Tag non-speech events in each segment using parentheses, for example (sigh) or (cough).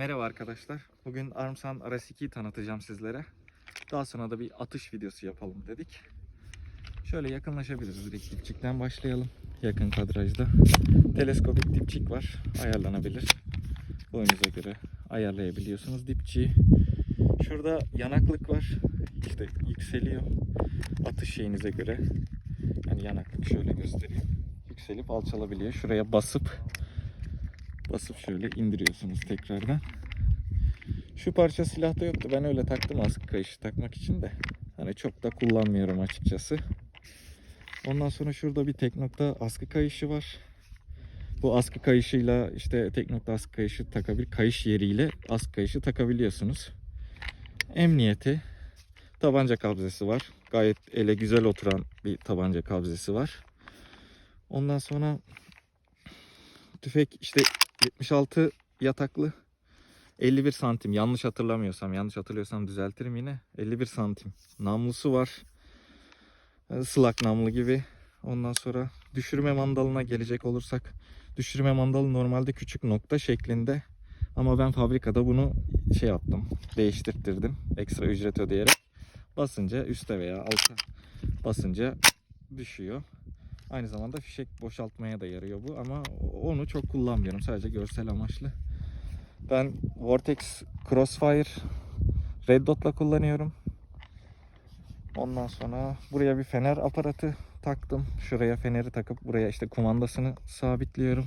Merhaba arkadaşlar. Bugün Armsan RS2'yi tanıtacağım sizlere. Daha sonra da bir atış videosu yapalım dedik. Şöyle yakınlaşabiliriz. Direkt dipçikten başlayalım. Yakın kadrajda. Teleskopik dipçik var. Ayarlanabilir. Boyunuza göre ayarlayabiliyorsunuz dipçiyi. Şurada yanaklık var. İşte yükseliyor. Atış şeyinize göre. Yani yanaklık şöyle göstereyim. Yükselip alçalabiliyor. Şuraya basıp basıp şöyle indiriyorsunuz tekrardan. Şu parça silahta yoktu. Ben öyle taktım askı kayışı takmak için de. Hani çok da kullanmıyorum açıkçası. Ondan sonra şurada bir tek nokta askı kayışı var. Bu askı kayışıyla işte tek nokta askı kayışı takabilir. Kayış yeriyle askı kayışı takabiliyorsunuz. Emniyeti. Tabanca kabzesi var. Gayet ele güzel oturan bir tabanca kabzesi var. Ondan sonra tüfek işte 76 yataklı 51 santim. Yanlış hatırlamıyorsam yanlış hatırlıyorsam düzeltirim yine. 51 santim. Namlusu var. Ee, Slak namlu gibi. Ondan sonra düşürme mandalına gelecek olursak düşürme mandalı normalde küçük nokta şeklinde. Ama ben fabrikada bunu şey yaptım değiştirttirdim. Ekstra ücret ödeyerek. Basınca üste veya alta basınca düşüyor. Aynı zamanda fişek boşaltmaya da yarıyor bu. Ama onu çok kullanmıyorum. Sadece görsel amaçlı. Ben Vortex Crossfire Red Dot'la kullanıyorum. Ondan sonra buraya bir fener aparatı taktım. Şuraya feneri takıp buraya işte kumandasını sabitliyorum.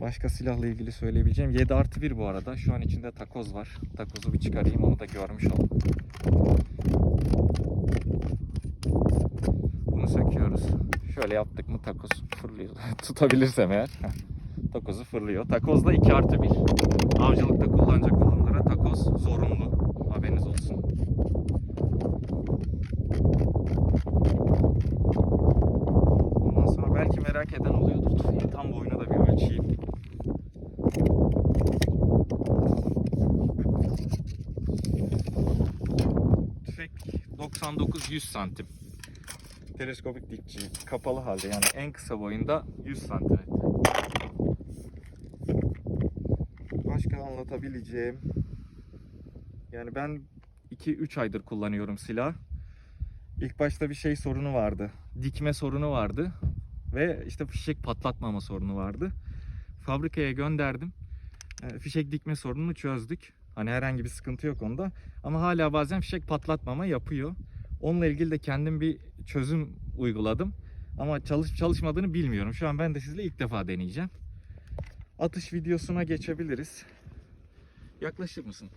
Başka silahla ilgili söyleyebileceğim 7 artı 1 bu arada. Şu an içinde takoz var. Takozu bir çıkarayım onu da görmüş olun. Bunu söküyoruz. Şöyle yaptık mı takoz fırlıyor. (laughs) Tutabilirsem eğer. Takozu fırlıyor. Takozla 2 artı 1. Avcılıkta kullanacak olanlara takoz zorunlu. Haberiniz olsun. Ondan sonra belki merak eden oluyordur. Tüfeğin tam boyunu da bir ölçeyim. Tüfek 99-100 santim teleskopik dipçi kapalı halde yani en kısa boyunda 100 santimetre. Başka anlatabileceğim yani ben 2-3 aydır kullanıyorum silah. İlk başta bir şey sorunu vardı. Dikme sorunu vardı ve işte fişek patlatmama sorunu vardı. Fabrikaya gönderdim. E, Fişek dikme sorununu çözdük. Hani herhangi bir sıkıntı yok onda. Ama hala bazen fişek patlatmama yapıyor. Onunla ilgili de kendim bir çözüm uyguladım. Ama çalışıp çalışmadığını bilmiyorum. Şu an ben de sizle ilk defa deneyeceğim. Atış videosuna geçebiliriz. Yaklaşır mısın?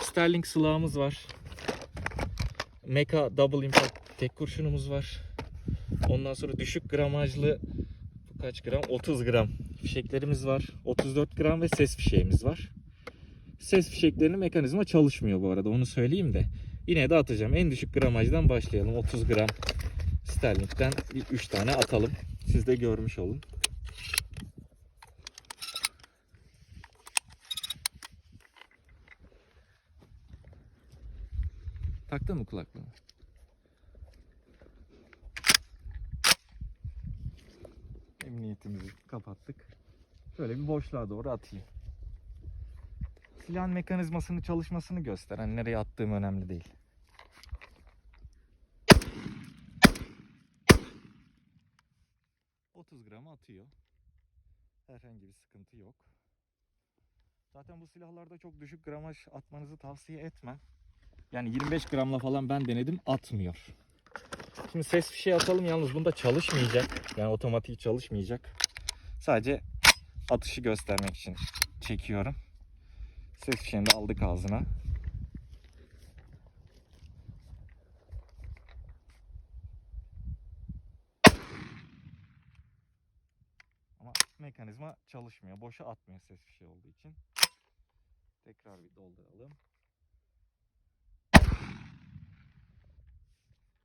Sterling silahımız var. Mecha Double Impact tek kurşunumuz var. Ondan sonra düşük gramajlı bu kaç gram? 30 gram fişeklerimiz var. 34 gram ve ses fişeğimiz var. Ses fişeklerinin mekanizma çalışmıyor bu arada onu söyleyeyim de. Yine de atacağım. En düşük gramajdan başlayalım. 30 gram sterlinkten bir 3 tane atalım. Siz de görmüş olun. Taktın mı kulaklığını? Emniyetimizi kapattık. Şöyle bir boşluğa doğru atayım. Silahın mekanizmasını çalışmasını göster. Hani nereye attığım önemli değil. ...30 gram atıyor. Herhangi bir sıkıntı yok. Zaten bu silahlarda çok düşük gramaj atmanızı tavsiye etmem. Yani 25 gramla falan ben denedim atmıyor. Şimdi ses fişeği atalım yalnız bunda çalışmayacak. Yani otomatik çalışmayacak. Sadece atışı göstermek için çekiyorum. Ses fişeğini de aldık ağzına. Ama mekanizma çalışmıyor. Boşa atmıyor ses fişeği olduğu için. Tekrar bir dolduralım.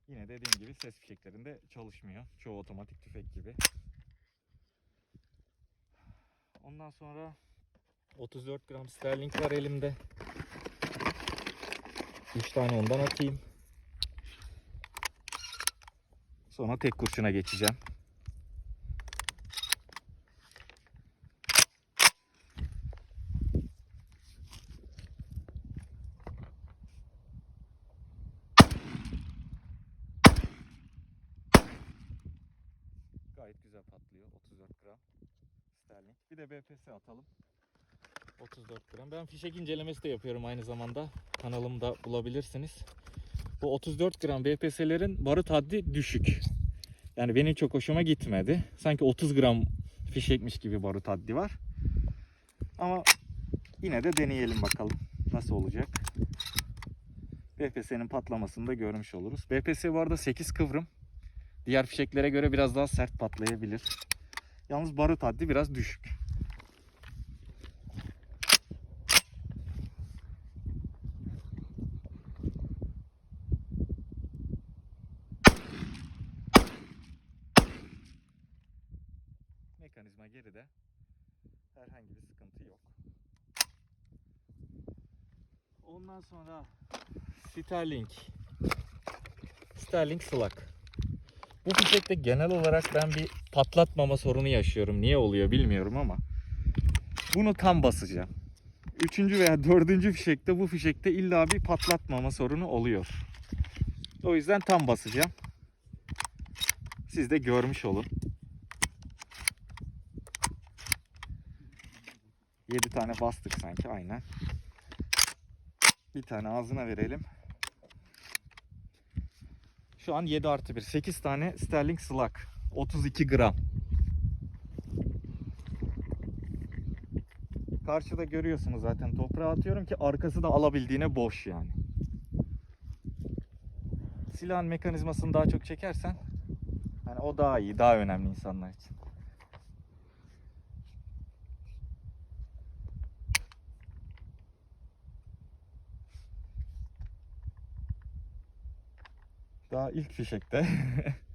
Yine dediğim gibi ses fişeklerinde çalışmıyor. Çoğu otomatik tüfek gibi. Ondan sonra 34 gram sterling var elimde. 3 tane ondan atayım. Sonra tek kurşuna geçeceğim. Gayet güzel patlıyor. 34 gram sterling. Bir de BPS atalım. 34 gram. Ben fişek incelemesi de yapıyorum aynı zamanda. Kanalımda bulabilirsiniz. Bu 34 gram BPS'lerin barut haddi düşük. Yani benim çok hoşuma gitmedi. Sanki 30 gram fişekmiş gibi barut haddi var. Ama yine de deneyelim bakalım nasıl olacak. BPS'nin patlamasını da görmüş oluruz. BPS bu arada 8 kıvrım. Diğer fişeklere göre biraz daha sert patlayabilir. Yalnız barut haddi biraz düşük. Mekanizma geride. Herhangi bir sıkıntı yok. Ondan sonra Sterling. Sterling Slug. Bu fişekte genel olarak ben bir patlatmama sorunu yaşıyorum. Niye oluyor bilmiyorum ama. Bunu tam basacağım. Üçüncü veya dördüncü fişekte bu fişekte illa bir patlatmama sorunu oluyor. O yüzden tam basacağım. Siz de görmüş olun. 7 tane bastık sanki aynen. Bir tane ağzına verelim. Şu an 7 artı 1. 8 tane sterling slug. 32 gram. Karşıda görüyorsunuz zaten toprağa atıyorum ki arkası da alabildiğine boş yani. Silahın mekanizmasını daha çok çekersen hani o daha iyi, daha önemli insanlar için. Daha ilk fişekte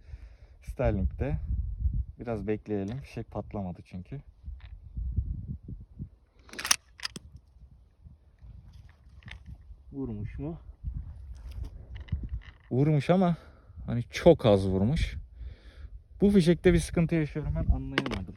(laughs) Sterling'de biraz bekleyelim. Fişek patlamadı çünkü. Vurmuş mu? Vurmuş ama hani çok az vurmuş. Bu fişekte bir sıkıntı yaşıyorum ben anlayamadım.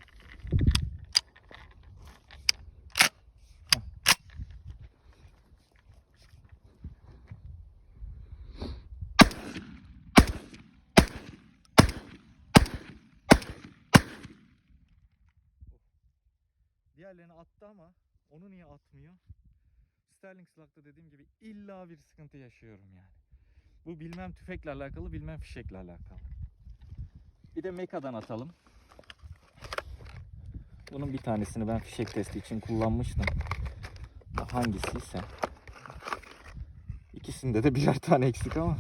Diğerlerini attı ama onu niye atmıyor? Sterling Slug'da dediğim gibi illa bir sıkıntı yaşıyorum yani. Bu bilmem tüfekle alakalı bilmem fişekle alakalı. Bir de Meka'dan atalım. Bunun bir tanesini ben fişek testi için kullanmıştım. Hangisiyse. İkisinde de birer tane eksik ama.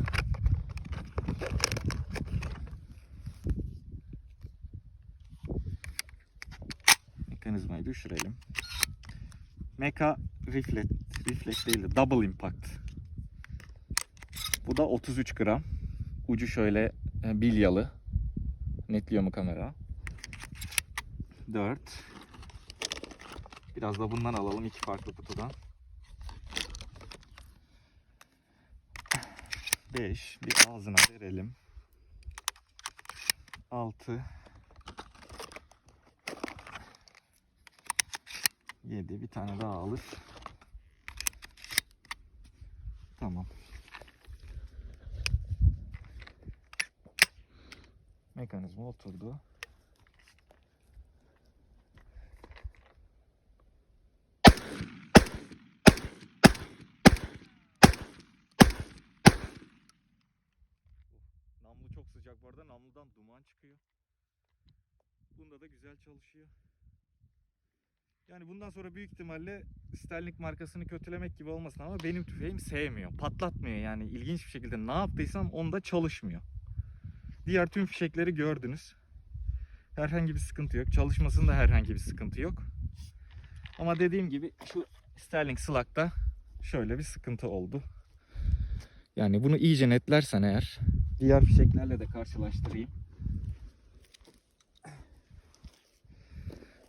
Düşürelim. Mecha Reflect, Reflect değil de Double Impact. Bu da 33 gram. Ucu şöyle e, bilyalı. Netliyor mu kamera? 4. Biraz da bundan alalım iki farklı kutudan. 5. Bir ağzına verelim. 6. 7. Bir tane daha alır. Tamam. Mekanizma oturdu. Namlu çok sıcak bu arada. Namludan duman çıkıyor. Bunda da güzel çalışıyor. Yani bundan sonra büyük ihtimalle Sterling markasını kötülemek gibi olmasın ama benim tüfeğim sevmiyor. Patlatmıyor yani ilginç bir şekilde ne yaptıysam onda çalışmıyor. Diğer tüm fişekleri gördünüz. Herhangi bir sıkıntı yok. Çalışmasında herhangi bir sıkıntı yok. Ama dediğim gibi şu Sterling Slug'da şöyle bir sıkıntı oldu. Yani bunu iyice netlersen eğer diğer fişeklerle de karşılaştırayım.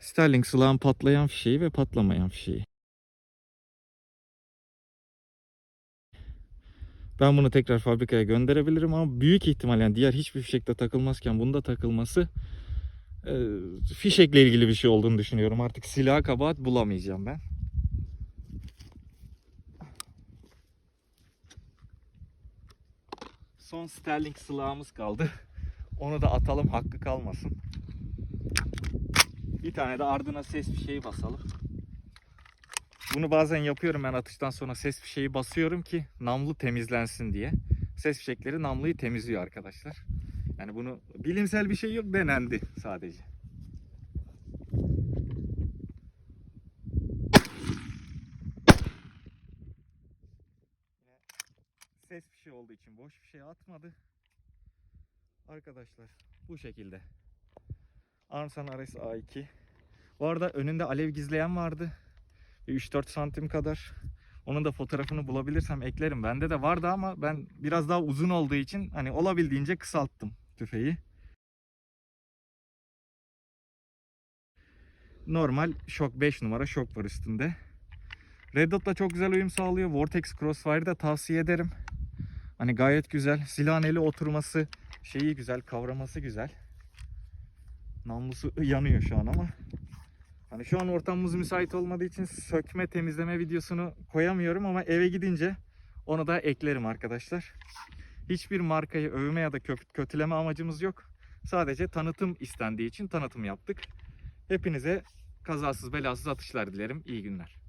Sterling Slug'ın patlayan fişeği ve patlamayan fişeği. Ben bunu tekrar fabrikaya gönderebilirim ama büyük ihtimal yani diğer hiçbir fişekte takılmazken bunda takılması e, fişekle ilgili bir şey olduğunu düşünüyorum. Artık silah kabahat bulamayacağım ben. Son Sterling silahımız kaldı. Onu da atalım hakkı kalmasın. Bir tane de ardına ses fişeği basalım. Bunu bazen yapıyorum ben atıştan sonra ses fişeği basıyorum ki namlu temizlensin diye. Ses fişekleri namluyu temizliyor arkadaşlar. Yani bunu bilimsel bir şey yok denendi sadece. Ses fişeği olduğu için boş bir şey atmadı. Arkadaşlar bu şekilde. Armsan RS A2. Bu arada önünde alev gizleyen vardı. Bir 3-4 santim kadar. Onun da fotoğrafını bulabilirsem eklerim. Bende de vardı ama ben biraz daha uzun olduğu için hani olabildiğince kısalttım tüfeği. Normal şok 5 numara şok var üstünde. Red Dot'la çok güzel uyum sağlıyor. Vortex Crossfire'ı da tavsiye ederim. Hani gayet güzel. Silahın eli oturması şeyi güzel, kavraması güzel. Namlusu (laughs) yanıyor şu an ama. Hani şu an ortamımız müsait olmadığı için sökme temizleme videosunu koyamıyorum ama eve gidince onu da eklerim arkadaşlar. Hiçbir markayı övme ya da kö- kötüleme amacımız yok. Sadece tanıtım istendiği için tanıtım yaptık. Hepinize kazasız belasız atışlar dilerim. İyi günler.